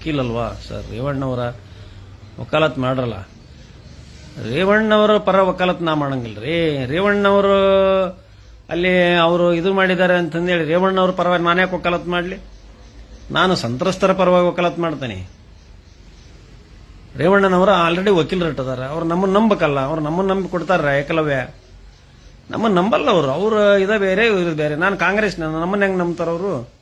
ವಕೀಲಲ್ವಾ? Sir, ರೇವಣ್ಣವರ ವಕಾಲತ್ ಮಾಡ್ರಲ್ಲ. ರೇವಣ್ಣವರ ಪರ ವಕಾಲತ್ ನಾ ಮಾಡಂಗಿಲ್ಲ ರೀ. ರೇವಣ್ಣವರು ಅಲ್ಲಿ ಅವರು ಇದು ಮಾಡಿದ್ದಾರೆ ಅಂತಂದೇಳಿ ರೇವಣ್ಣವ್ರ ಪರವಾಗಿ ನಾನೇ ವಕಾಲತ್ ಮಾಡಲಿ? ನಾನು ಸಂತ್ರಸ್ತರ ಪರವಾಗಿ ವಕಾಲತ್ ಮಾಡ್ತೇನೆ. ರೇವಣ್ಣನವರು ಆಲ್ರೆಡಿ ವಕೀಲರು ಇಟ್ಟಿದ್ದಾರೆ ಅವ್ರು ನಮ್ಮನ್ನು ನಂಬಕಲ್ಲ. ಅವ್ರು ನಮ್ಮನ್ನು ನಂಬಿ ಕೊಡ್ತಾರ ಏಕಲವ್ಯ. ನಮ್ಮನ್ನು ನಂಬಲ್ಲ ಅವರು. ಅವ್ರು ಇದ ಬೇರೆ, ಇವ್ರು ಬೇರೆ. ನಾನು ಕಾಂಗ್ರೆಸ್ನ ನಮ್ಮನ್ನ ಹೆಂಗೆ ನಂಬ್ತಾರ ಅವರು?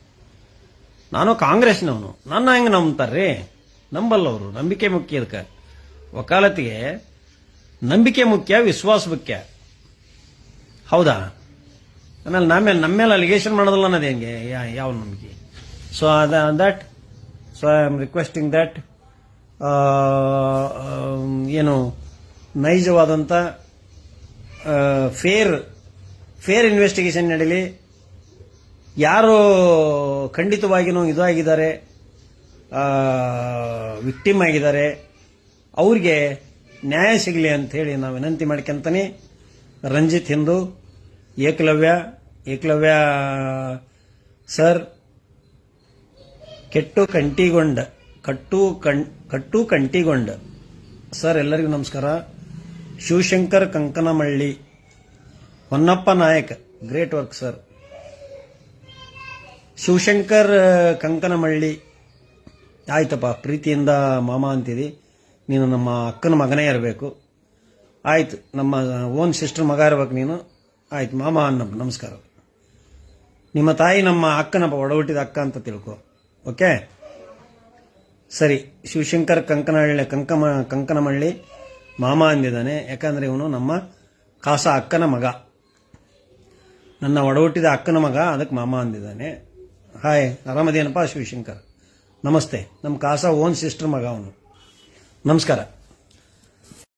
ನಾನು ಕಾಂಗ್ರೆಸ್ನವನು. ನನ್ನ ಹೆಂಗೆ ನಂಬ್ತಾರ್ರಿ? ನಂಬಲ್ಲ ಅವರು ನಂಬಿಕೆ ಮುಖ್ಯ ಇದಕ್ಕೆ. ವಕಾಲತಿಗೆ ನಂಬಿಕೆ ಮುಖ್ಯ, ವಿಶ್ವಾಸ ಮುಖ್ಯ. ಹೌದಾ? ಆಮೇಲೆ ನಮ್ಮೇಲೆ ನಮ್ಮ ಮೇಲೆ ಅಲಿಗೇಷನ್ ಮಾಡೋದಲ್ಲ ಅನ್ನೋದು ಹೆಂಗೆ? ಯಾವ ನಂಬಿಕೆ? ಸೊ ಅದ that so I am requesting that ಏನು ನೈಜವಾದಂಥ ಫೇರ್ ಫೇರ್ ಇನ್ವೆಸ್ಟಿಗೇಷನ್ ನಡೀಲಿ. ಯಾರು ಖಂಡಿತವಾಗಿಯೂ ಇದಾಗಿದ್ದಾರೆ ವಿಕ್ಟಿಮ್ ಆಗಿದ್ದಾರೆ, ಅವ್ರಿಗೆ ನ್ಯಾಯ ಸಿಗಲಿ ಅಂತ ಹೇಳಿ ನಾವು ವಿನಂತಿ ಮಾಡ್ಕೊಂತಾನೆ. ರಂಜಿತ್ ಹಿಂದೂ, ಏಕಲವ್ಯ ಏಕಲವ್ಯ, ಸರ್, ಕೆಟ್ಟು ಕಂಟಿಗೊಂಡ ಕಟ್ಟು ಕಣ್, ಕಟ್ಟು ಕಂಟಿಗೊಂಡ ಸರ್, ಎಲ್ಲರಿಗೂ ನಮಸ್ಕಾರ. Shivashankar Kankanamalli, Honnappa Nayak, great work, sir. Shivashankar Kankanamalli. ಆಯ್ತಪ್ಪ, ಪ್ರೀತಿಯಿಂದ ಮಾಮ ಅಂತೀರಿ. ನೀನು ನಮ್ಮ ಅಕ್ಕನ ಮಗನೇ ಇರಬೇಕು. ಆಯ್ತು, ನಮ್ಮ ಓನ್ ಸಿಸ್ಟರ್ ಮಗ ಇರ್ಬೇಕು ನೀನು. ಆಯ್ತು, ಮಾಮ ಅನ್ನಪ್ಪ, ನಮಸ್ಕಾರ. ನಿಮ್ಮ ತಾಯಿ ನಮ್ಮ ಅಕ್ಕನಪ್ಪ ಒಡಹುಟ್ಟಿದ ಅಕ್ಕ ಅಂತ ತಿಳ್ಕೊ. ಓಕೆ? ಸರಿ, ಶಿವಶಂಕರ್, ಕಂಕನಹಳ್ಳಿ, ಕಂಕಮ, ಕಂಕನಮಳ್ಳಿ, ಮಾಮ ಅಂದಿದ್ದಾನೆ. ಯಾಕಂದ್ರೆ ಇವನು ನಮ್ಮ ಕಾಸ ಅಕ್ಕನ ಮಗ. ನನ್ನ ಒಡಹುಟ್ಟಿದ ಅಕ್ಕನ ಮಗ, ಅದಕ್ಕೆ ಮಾಮ ಅಂದಿದ್ದಾನೆ. ಹಾಯ್ ಆರಾಮದೇನಪ್ಪ ಶಿವಶಂಕರ್. ನಮಸ್ತೆ ನಮ್ಮ ಕಾಸ ಓನ್ ಸಿಸ್ಟರ್ ಮಗ ಅವನು. ನಮಸ್ಕಾರ.